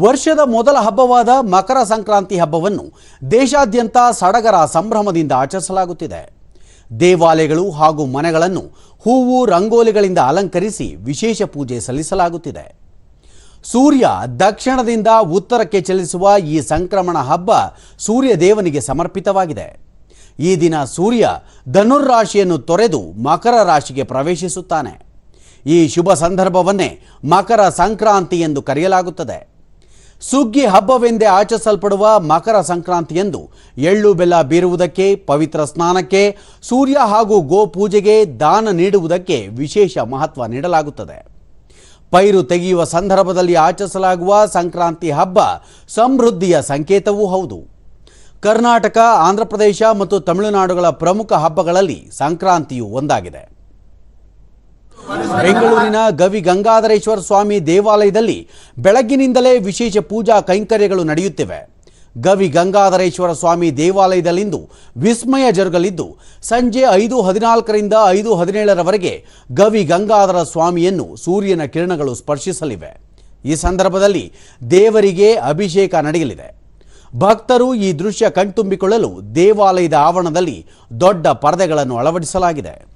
ವರ್ಷದ ಮೊದಲ ಹಬ್ಬವಾದ ಮಕರ ಸಂಕ್ರಾಂತಿ ಹಬ್ಬವನ್ನು ದೇಶಾದ್ಯಂತ ಸಡಗರ ಸಂಭ್ರಮದಿಂದ ಆಚರಿಸಲಾಗುತ್ತಿದೆ. ದೇವಾಲಯಗಳು ಹಾಗೂ ಮನೆಗಳನ್ನು ಹೂವು, ರಂಗೋಲಿಗಳಿಂದ ಅಲಂಕರಿಸಿ ವಿಶೇಷ ಪೂಜೆ ಸಲ್ಲಿಸಲಾಗುತ್ತಿದೆ. ಸೂರ್ಯ ದಕ್ಷಿಣದಿಂದ ಉತ್ತರಕ್ಕೆ ಚಲಿಸುವ ಈ ಸಂಕ್ರಮಣ ಹಬ್ಬ ಸೂರ್ಯ ದೇವನಿಗೆ ಸಮರ್ಪಿತವಾಗಿದೆ. ಈ ದಿನ ಸೂರ್ಯ ಧನುರ್ರಾಶಿಯನ್ನು ತೊರೆದು ಮಕರ ರಾಶಿಗೆ ಪ್ರವೇಶಿಸುತ್ತಾನೆ. ಈ ಶುಭ ಸಂದರ್ಭವನ್ನೇ ಮಕರ ಸಂಕ್ರಾಂತಿ ಎಂದು ಕರೆಯಲಾಗುತ್ತದೆ. ಸುಗ್ಗಿ ಹಬ್ಬವೆಂದೇ ಆಚರಿಸಲ್ಪಡುವ ಮಕರ ಸಂಕ್ರಾಂತಿಯಂದು ಎಳ್ಳು ಬೆಲ್ಲ ಬೀರುವುದಕ್ಕೆ, ಪವಿತ್ರ ಸ್ನಾನಕ್ಕೆ, ಸೂರ್ಯ ಹಾಗೂ ಗೋ ಪೂಜೆಗೆ ದಾನ ನೀಡುವುದಕ್ಕೆ ವಿಶೇಷ ಮಹತ್ವ ನೀಡಲಾಗುತ್ತದೆ. ಪೈರು ತೆಗೆಯುವ ಸಂದರ್ಭದಲ್ಲಿ ಆಚರಿಸಲಾಗುವ ಸಂಕ್ರಾಂತಿ ಹಬ್ಬ ಸಮೃದ್ಧಿಯ ಸಂಕೇತವೂ ಹೌದು. ಕರ್ನಾಟಕ ಆಂಧ್ರಪ್ರದೇಶ ಮತ್ತು ತಮಿಳುನಾಡುಗಳ ಪ್ರಮುಖ ಹಬ್ಬಗಳಲ್ಲಿ ಸಂಕ್ರಾಂತಿಯು ಒಂದಾಗಿದೆ. ಬೆಂಗಳೂರಿನ ಗವಿ ಗಂಗಾಧರೇಶ್ವರ ಸ್ವಾಮಿ ದೇವಾಲಯದಲ್ಲಿ ಬೆಳಗ್ಗಿನಿಂದಲೇ ವಿಶೇಷ ಪೂಜಾ ಕೈಂಕರ್ಯಗಳು ನಡೆಯುತ್ತಿವೆ. ಗವಿ ಗಂಗಾಧರೇಶ್ವರ ಸ್ವಾಮಿ ದೇವಾಲಯದಲ್ಲಿಂದು ವಿಸ್ಮಯ ಜರುಗಲಿದ್ದು, ಸಂಜೆ ಐದು ಹದಿನಾಲ್ಕರಿಂದ ಐದು ಹದಿನೇಳರವರೆಗೆ ಗವಿ ಗಂಗಾಧರ ಸ್ವಾಮಿಯನ್ನು ಸೂರ್ಯನ ಕಿರಣಗಳು ಸ್ಪರ್ಶಿಸಲಿವೆ. ಈ ಸಂದರ್ಭದಲ್ಲಿ ದೇವರಿಗೆ ಅಭಿಷೇಕ ನಡೆಯಲಿದೆ. ಭಕ್ತರು ಈ ದೃಶ್ಯ ಕಣ್ತುಂಬಿಕೊಳ್ಳಲು ದೇವಾಲಯದ ಆವರಣದಲ್ಲಿ ದೊಡ್ಡ ಪರದೆಗಳನ್ನು ಅಳವಡಿಸಲಾಗಿದೆ.